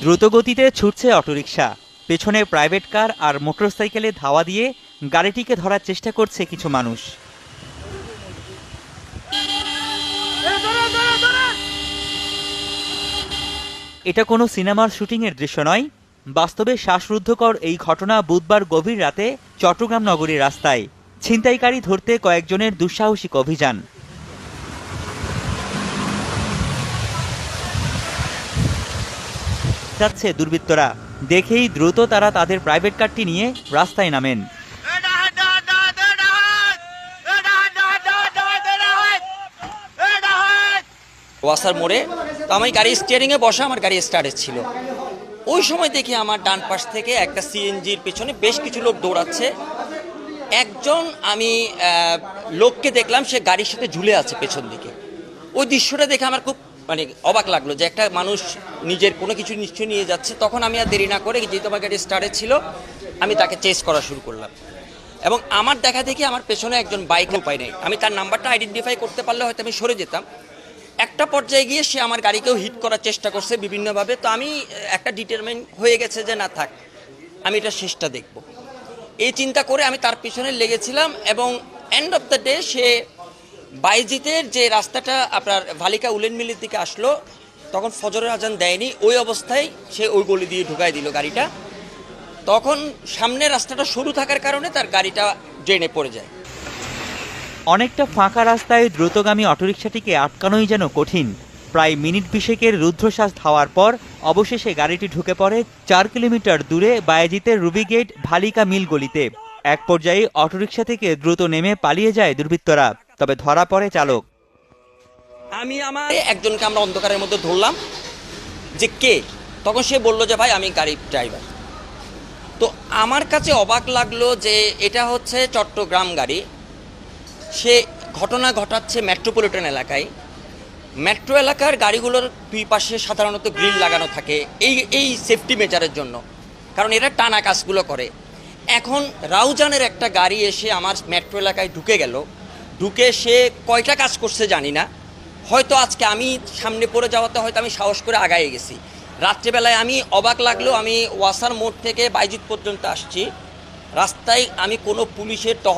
দ্রুতগতিতে ছুটছে অটোরিকশা। পেছনে প্রাইভেট কার আর মোটরসাইকেলে ধাওয়া দিয়ে গাড়িটিকে ধরার চেষ্টা করছে কিছু মানুষ। এটা কোনো সিনেমার শুটিংয়ের দৃশ্য নয়। বাস্তবে শ্বাসরুদ্ধকর এই ঘটনা বুধবার গভীর রাতে চট্টগ্রাম নগরীর রাস্তায়। ছিনতাইকারী ধরতে কয়েকজনের দুঃসাহসিক অভিযান। যাচ্ছে দুর্বৃত্তরা। দেখেই দ্রুত তারা তাদের প্রাইভেট কারটি নিয়ে রাস্তায় নামেন। ওয়াসার মোড়ে তো আমি গাড়ি স্টিয়ারিংয়ে বসা আমার গাড়ি স্টার্টে ছিল। ওই সময় দেখি আমার ডান পাশ থেকে একটা সিএনজির পেছনে বেশ কিছু লোক দৌড়াচ্ছে। একজন আমি লোককে দেখলাম সে গাড়ির সাথে ঝুলে আছে পেছন দিকে। ওই দৃশ্যটা দেখে আমার খুব মানে অবাক লাগল যে একটা মানুষ নিজের কোনো কিছু নিশ্চয় নিয়ে যাচ্ছে, তখন আমি আর দেরি না করে যেহেতু আমার গাড়ি স্টার্টে ছিল, আমি তাকে চেস করা শুরু করলাম। এবং আমার দেখা দেখি আমার পেছনে একজন বাইক উপায় নেই। আমি তার নাম্বারটা আইডেন্টিফাই করতে পারলে হয়তো আমি সরে যেতাম। একটা পর্যায়ে গিয়ে সে আমার গাড়িকেও হিট করার চেষ্টা করছে বিভিন্নভাবে। তো আমি একটা ডিটারমেন্ট হয়ে গেছে যে না থাক, আমি এটা শেষটা দেখব। এই চিন্তা করে আমি তার পিছনে লেগেছিলাম এবং এন্ড অফ দ্য ডে সে বাইজিতের যে রাস্তাটা আপনার ভালিকা উলেন মিলের দিকে আসলো, তখন ফজরের আজান দেয়নি, ওই অবস্থায় সে ওই গলি দিয়ে ঢুকাই দিল গাড়িটা। তখন সামনের রাস্তাটা সরু থাকার কারণে তার গাড়িটা ড্রেনে পড়ে যায়। অনেকটা ফাঁকা রাস্তায় দ্রুতগামী অটোরিকশাটিকে আটকানোই যেন কঠিন। প্রায় মিনিট বিশেকের রুদ্ধশ্বাস ধাওয়ার পর অবশেষে গাড়িটি ঢুকে পড়ে চার কিলোমিটার দূরে বায়েজিতের রুবিগেট ভালিকা মিল গলিতে। এক পর্যায়ে অটোরিকশা থেকে দ্রুত নেমে পালিয়ে যায় দুর্বৃত্তরা। তবে ধরা পড়ে চালক। আমি আমার একজনকে আমরা অন্ধকারের মধ্যে ধরলাম। যে কে? তখন সে বলল যে ভাই আমি গাড়ির ড্রাইভার তো আমার কাছে অবাক লাগল যে এটা হচ্ছে চট্টগ্রাম গাড়ি। সে ঘটনা ঘটাচ্ছে মেট্রোপলিটন এলাকায়। মেট্রো এলাকার গাড়িগুলোর দুই পাশে সাধারণত গ্রিল লাগানো থাকে। এই এই সেফটি মেজারের জন্য। কারণ এরা টানা কাজগুলো করে। এখন রাউজানের একটা গাড়ি এসে আমার মেট্রো এলাকায় ঢুকে গেল। ঢুকে সে কয়টা কাজ করছে জানি না। হয়তো আজকে আমি সামনে পড়ে যাওয়াতে হয়তো আমি সাহস করে আগায় গেছি। রাত্রেবেলায় আমি অবাক লাগল, আমি ওয়াসার মোড় থেকে বাইজুত পর্যন্ত আসছি। রাস্তায় আমি কোনো পুলিশের টহল